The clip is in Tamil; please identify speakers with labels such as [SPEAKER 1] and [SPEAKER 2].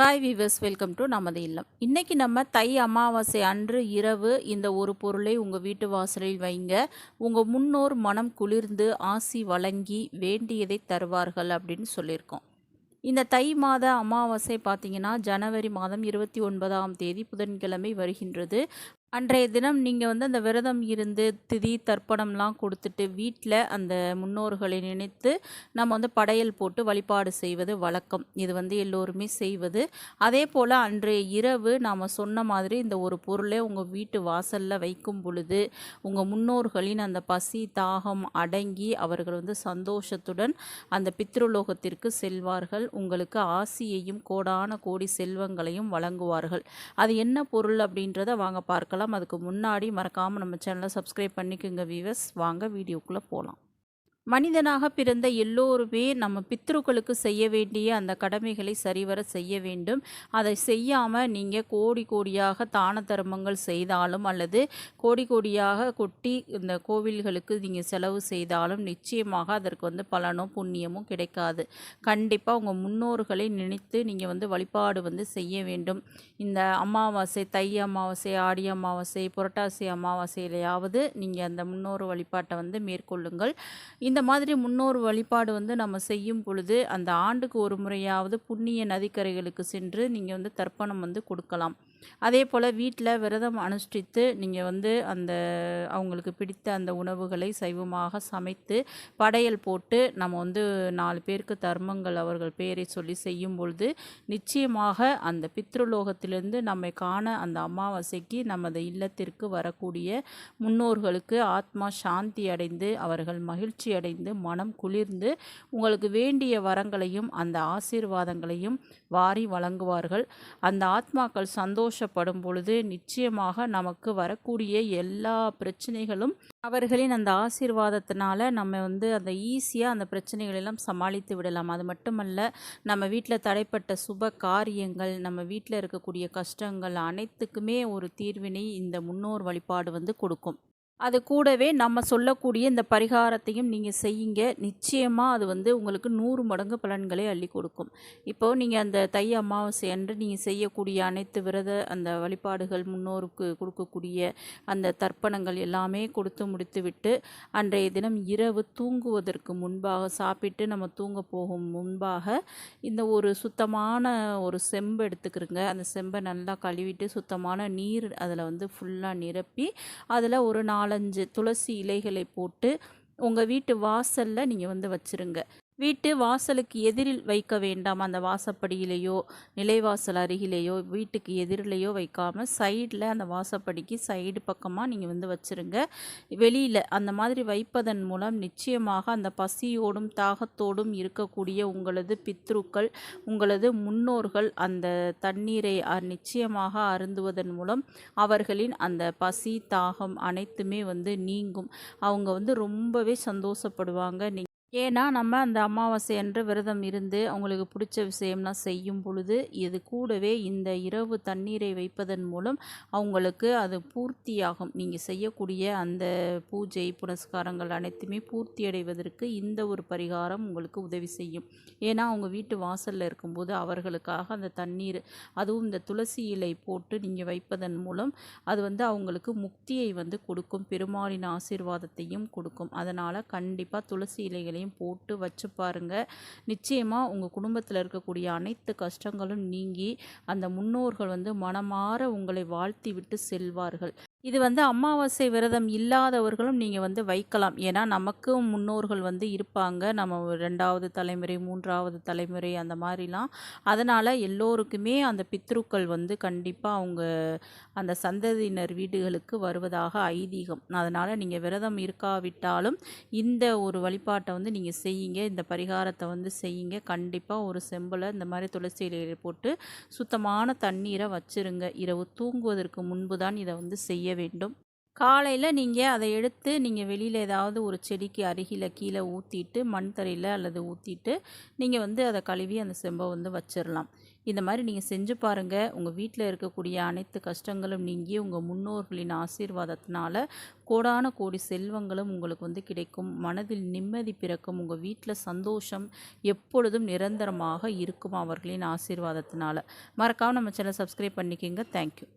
[SPEAKER 1] ஹாய் வீவர்ஸ் வெல்கம் டு நமது இல்லம். இன்றைக்கி நம்ம தை அமாவாசை அன்று இரவு இந்த ஒரு பொருளை உங்கள் வீட்டு வாசலில் வைங்க. உங்கள் முன்னோர் மனம் குளிர்ந்து ஆசி வழங்கி வேண்டியதை தருவார்கள் அப்படின்னு சொல்லியிருக்கோம். இந்த தை மாத அமாவாசை பார்த்திங்கன்னா ஜனவரி மாதம் இருபத்தி ஒன்பதாம் தேதி புதன்கிழமை வருகின்றது. அன்றைய தினம் நீங்கள் வந்து அந்த விரதம் இருந்து திதி தர்ப்பணம்லாம் கொடுத்துட்டு வீட்டில் அந்த முன்னோர்களை நினைத்து நம்ம வந்து படையல் போட்டு வழிபாடு செய்வது வழக்கம். இது வந்து எல்லோருமே செய்வது. அதே போல் அன்றைய இரவு நாம் சொன்ன மாதிரி இந்த ஒரு பொருளை உங்கள் வீட்டு வாசலில் வைக்கும் பொழுது உங்கள் முன்னோர்களின் அந்த பசி தாகம் அடங்கி அவர்கள் வந்து சந்தோஷத்துடன் அந்த பித்ருலோகத்திற்கு செல்வார்கள். உங்களுக்கு ஆசியையும் கோடான கோடி செல்வங்களையும் வழங்குவார்கள். அது என்ன பொருள் அப்படின்றத வாங்க பார்க்கலாம். அதுக்கு முன்னாடி மறக்காமல் நம்ம சேனலை சப்ஸ்கிரைப் பண்ணிக்கோங்க வீவர்ஸ் வாங்க வீடியோக்குள்ளே போகலாம் மனிதனாக பிறந்த எல்லோருமே நம்ம பித்ருக்களுக்கு செய்ய வேண்டிய அந்த கடமைகளை சரிவர செய்ய வேண்டும். அதை செய்யாமல் நீங்கள் கோடி கோடியாக தான தர்மங்கள் செய்தாலும் அல்லது கோடி கோடியாக கொட்டி இந்த கோவில்களுக்கு நீங்கள் செலவு செய்தாலும் நிச்சயமாக அதற்கு வந்து பலனும் புண்ணியமும் கிடைக்காது. கண்டிப்பாக உங்கள் முன்னோர்களை நினைத்து நீங்கள் வந்து வழிபாடு வந்து செய்ய வேண்டும். இந்த அமாவாசை தை அமாவாசை ஆடி அமாவாசை புரட்டாசி அமாவாசையிலையாவது நீங்கள் அந்த முன்னோர் வழிபாட்டை வந்து மேற்கொள்ளுங்கள். இந்த மாதிரி முன்னோர் வழிபாடு வந்து நம்ம செய்யும் பொழுது அந்த ஆண்டுக்கு ஒரு முறையாவது புண்ணிய நதிக்கரைகளுக்கு சென்று நீங்கள் வந்து தர்ப்பணம் வந்து கொடுக்கலாம். அதே போல் வீட்டில் விரதம் அனுஷ்டித்து நீங்கள் வந்து அந்த அவங்களுக்கு பிடித்த அந்த உணவுகளை சைவமாக சமைத்து படையல் போட்டு நம்ம வந்து நாலு பேருக்கு தர்மங்கள் அவர்கள் பெயரை சொல்லி செய்யும் பொழுது நிச்சயமாக அந்த பித்ருலோகத்திலிருந்து நம்மை காண அந்த அமாவாசைக்கு நமது இல்லத்திற்கு வரக்கூடிய முன்னோர்களுக்கு ஆத்மா சாந்தி அடைந்து அவர்கள் மகிழ்ச்சி அடைந்து மனம் குளிர்ந்து உங்களுக்கு வேண்டிய வரங்களையும் அந்த ஆசீர்வாதங்களையும் வாரி வழங்குவார்கள். அந்த ஆத்மாக்கள் சந்தோஷப்படும் பொழுது நிச்சயமாக நமக்கு வரக்கூடிய எல்லா பிரச்சனைகளும் அவர்களின் அந்த ஆசீர்வாதத்தினால நம்ம வந்து அந்த ஈஸியாக அந்த பிரச்சனைகளெல்லாம் சமாளித்து விடலாம். அது மட்டுமல்ல நம்ம வீட்டில் தடைப்பட்ட சுப காரியங்கள் நம்ம வீட்டில் இருக்கக்கூடிய கஷ்டங்கள் அனைத்துக்குமே ஒரு தீர்வினை இந்த முன்னோர் வழிபாடு வந்து கொடுக்கும். அது கூடவே நம்ம சொல்லக்கூடிய இந்த பரிகாரத்தையும் நீங்கள் செய்யுங்க. நிச்சயமாக அது வந்து உங்களுக்கு நூறு மடங்கு பலன்களை அள்ளி கொடுக்கும். இப்போது நீங்கள் அந்த தை அமாவாசை அன்று நீங்கள் செய்யக்கூடிய அனைத்து விரத அந்த வழிபாடுகள் முன்னோருக்கு கொடுக்கக்கூடிய அந்த தர்ப்பணங்கள் எல்லாமே கொடுத்து முடித்துவிட்டு அன்றைய தினம் இரவு தூங்குவதற்கு முன்பாக சாப்பிட்டு நம்ம தூங்க போகும் முன்பாக இந்த ஒரு சுத்தமான ஒரு செம்பு எடுத்துக்கிறோங்க. அந்த செம்பை நல்லா கழுவிட்டு சுத்தமான நீர் அதில் வந்து ஃபுல்லாக நிரப்பி அதில் ஒரு நாலு நாலஞ்சு துளசி இலைகளை போட்டு உங்கள் வீட்டு வாசலில் நீங்கள் வந்து வச்சுருங்க. வீட்டு வாசலுக்கு எதிரில் வைக்க வேண்டாம். அந்த வாசப்படியிலேயோ நிலைவாசல் அருகிலேயோ வீட்டுக்கு எதிரிலேயோ வைக்காமல் சைடில் அந்த வாசப்படிக்கு சைடு பக்கமாக நீங்கள் வந்து வச்சுருங்க. வெளியில் அந்த மாதிரி வைப்பதன் மூலம் நிச்சயமாக அந்த பசியோடும் தாகத்தோடும் இருக்கக்கூடிய உங்களது பித்ருக்கள் உங்களது முன்னோர்கள் அந்த தண்ணீரை நிச்சயமாக அருந்துவதன் மூலம் அவர்களின் அந்த பசி தாகம் அனைத்துமே வந்து நீங்கும். அவங்க வந்து ரொம்பவே சந்தோஷப்படுவாங்க. ஏன்னா நம்ம அந்த அமாவாசை அன்று விரதம் இருந்து அவங்களுக்கு பிடிச்ச விஷயம்லாம் செய்யும் பொழுது இது கூடவே இந்த இரவு தண்ணீரை வைப்பதன் மூலம் அவங்களுக்கு அது பூர்த்தியாகும். நீங்கள் செய்யக்கூடிய அந்த பூஜை புனஸ்காரங்கள் அனைத்துமே பூர்த்தி அடைவதற்கு இந்த ஒரு பரிகாரம் உங்களுக்கு உதவி செய்யும். ஏன்னா அவங்க வீட்டு வாசலில் இருக்கும்போது அவர்களுக்காக அந்த தண்ணீர் அதுவும் இந்த துளசி இலை போட்டு நீங்கள் வைப்பதன் மூலம் அது வந்து அவங்களுக்கு முக்தியை வந்து கொடுக்கும் பெருமாளின் ஆசீர்வாதத்தையும் கொடுக்கும். அதனால் கண்டிப்பாக துளசி இலைகளை எல்லாத்தையும் போட்டு வச்சு பாருங்கள் நிச்சயமாக உங்கள் குடும்பத்தில் இருக்கக்கூடிய அனைத்து கஷ்டங்களும் நீங்கி அந்த முன்னோர்கள் வந்து மனமாற உங்களை வாழ்த்தி விட்டு செல்வார்கள். இது வந்து அமாவாசை விரதம் இல்லாதவர்களும் நீங்கள் வந்து வைக்கலாம். ஏன்னா நமக்கும் முன்னோர்கள் வந்து இருப்பாங்க. நம்ம ரெண்டாவது தலைமுறை மூன்றாவது தலைமுறை அந்த மாதிரிலாம். அதனால் எல்லோருக்குமே அந்த பித்ருக்கள் வந்து கண்டிப்பாக அவங்க அந்த சந்ததியினர் வீடுகளுக்கு வருவதாக ஐதீகம். அதனால் நீங்கள் விரதம் இருக்காவிட்டாலும் இந்த ஒரு வழிபாட்டை வந்து நீங்கள் செய்யுங்க. இந்த பரிகாரத்தை வந்து செய்யுங்க. கண்டிப்பாக ஒரு செம்பில் இந்த மாதிரி துளசி இலையில போட்டு சுத்தமான தண்ணீரை வச்சுருங்க. இரவு தூங்குவதற்கு முன்பு தான் இதை வந்து செய்ய வேண்டும். காலையில் நீங்கள் அதை எடுத்து நீங்கள் வெளியில் ஏதாவது ஒரு செடிக்கு அருகில் கீழே ஊற்றிட்டு மண் தரையில் அல்லது ஊற்றிட்டு நீங்கள் வந்து அதை கழுவி அந்த செம்பை வந்து வச்சிடலாம் இந்த மாதிரி நீங்கள் செஞ்சு பாருங்கள் உங்கள் வீட்டில் இருக்கக்கூடிய அனைத்து கஷ்டங்களும் நீங்கி உங்கள் முன்னோர்களின் ஆசீர்வாதத்தினால கோடான கோடி செல்வங்களும் உங்களுக்கு வந்து கிடைக்கும். மனதில் நிம்மதி பிறக்கும். உங்கள் வீட்டில் சந்தோஷம் எப்பொழுதும் நிரந்தரமாக இருக்கும் அவர்களின் ஆசீர்வாதத்தினால. மறக்காமல் நம்ம சேனல் சப்ஸ்கிரைப் பண்ணிக்கோங்க. தேங்க்யூ